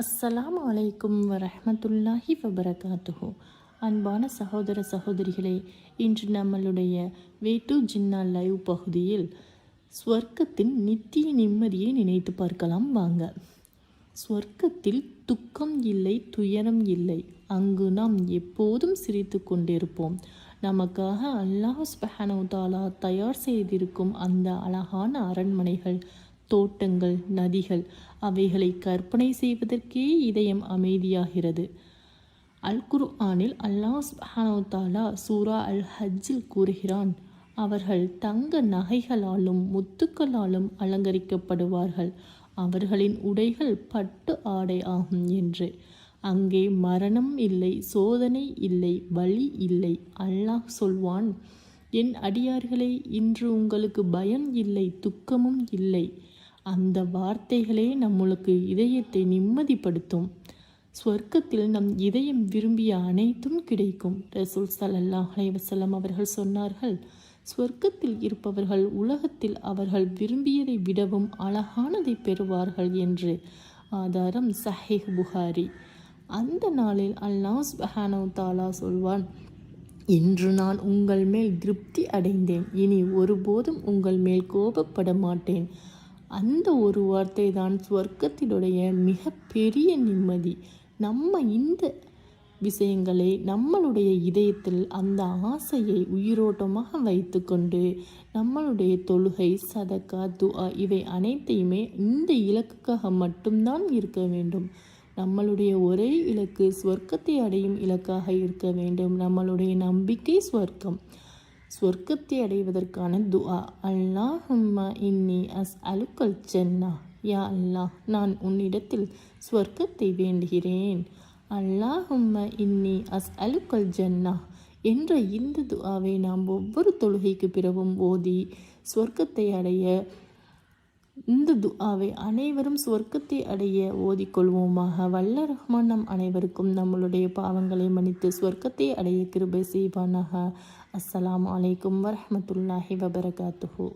அஸ்ஸலாமு அலைக்கும் வரமத்துல்லாஹி வபரகாத்துஹு. அன்பான சகோதர சகோதரிகளே இன்று நம்மளுடைய வே டு ஜின்னா லைவ் பகுதியில் ஸ்வர்க்கத்தின் நித்திய நிம்மதியை நினைத்து பார்க்கலாம் வாங்க. ஸ்வர்க்கத்தில் துக்கம் இல்லை துயரம் இல்லை. அங்கு நாம் எப்போதும் சிரித்து கொண்டிருப்போம். நமக்காக அல்லாஹ் ஸ்பஹனவுதாலா தயார் செய்திருக்கும் அந்த அழகான அரண்மனைகள் தோட்டங்கள் நதிகள் அவைகளை கற்பனை செய்வதற்கே இதயம் அமைதியாகிறது. அல் குர்ஆனில் அல்லாஹ் சுப்ஹானஹு சூரா அல் ஹஜ்ஜில் கூறுகிறான் அவர்கள் தங்க நகைகளாலும் முத்துக்களாலும் அலங்கரிக்கப்படுவார்கள். அவர்களின் உடைகள் பட்டு ஆடை ஆகும் என்று. அங்கே மரணம் இல்லை சோதனை இல்லை வழி இல்லை அல்லாஹ் சொல்வான் என் அடியார்களே இன்று உங்களுக்கு பயம் இல்லை துக்கமும் இல்லை. அந்த வார்த்தைகளே நம்மளுக்கு இதயத்தை நிம்மதிப்படுத்தும். ஸ்வர்க்கத்தில் நம் இதயம் விரும்பிய அனைத்தும் கிடைக்கும். ரசூல் சலல்லாஹ் அலைவசல்லம் அவர்கள் சொன்னார்கள் ஸ்வர்க்கத்தில் இருப்பவர்கள் உலகத்தில் அவர்கள் விரும்பியதை விடவும் அழகானதை பெறுவார்கள் என்று. ஆதாரம் சஹேஹ் புகாரி. அந்த நாளில் அல்லாஹ் சுபஹானவு தாலா சொல்வான் இன்று நான் உங்கள் மேல் திருப்தி அடைந்தேன். இனி ஒருபோதும் உங்கள் மேல் கோபப்பட மாட்டேன். அந்த ஒரு வார்த்தை தான் சொர்க்கத்தினுடைய மிக பெரிய நிம்மதி. நம்ம இந்த விஷயங்களை நம்மளுடைய இதயத்தில் அந்த ஆசையை உயிரோட்டமாக வைத்துக்கொண்டு நம்மளுடைய தொழுகை சதக்கா துஆ இவை அனைத்தையுமே இந்த இலக்குக்காக மட்டும்தான் இருக்க வேண்டும். நம்மளுடைய ஒரே இலக்கு ஸ்வர்க்கத்தை அடையும் இலக்காக இருக்க வேண்டும். நம்மளுடைய நம்பிக்கை ஸ்வர்க்கம் சொர்க்கத்தை அடைவதற்கான துஆ அல்லாஹும்மா இன்னி அஸ் அலுக்கல் சென்னா யா அல்லாஹ் நான் உன்னிடத்தில் ஸ்வர்க்கத்தை வேண்டுகிறேன். அல்லாஹும்ம இன்னி அஸ் அலுக்கல் ஜன்னா. என்ற இந்த துஆவை நாம் ஒவ்வொரு தொழுகைக்கு பிறகும் ஓதி ஸ்வர்க்கத்தை அடைய இந்த துஆவை அனைவரும் சொர்க்கத்தை அடைய ஓதிக்கொள்வோமாக. வல்ல ரஹ்மான் நம் அனைவருக்கும் நம்மளுடைய பாவங்களை மன்னித்து சொர்க்கத்தை அடைய கிருபை செய்வானாக. அஸ்ஸலாம் அலைக்கும் வரமத்துல்லாஹி வபரகாத்துஹூ.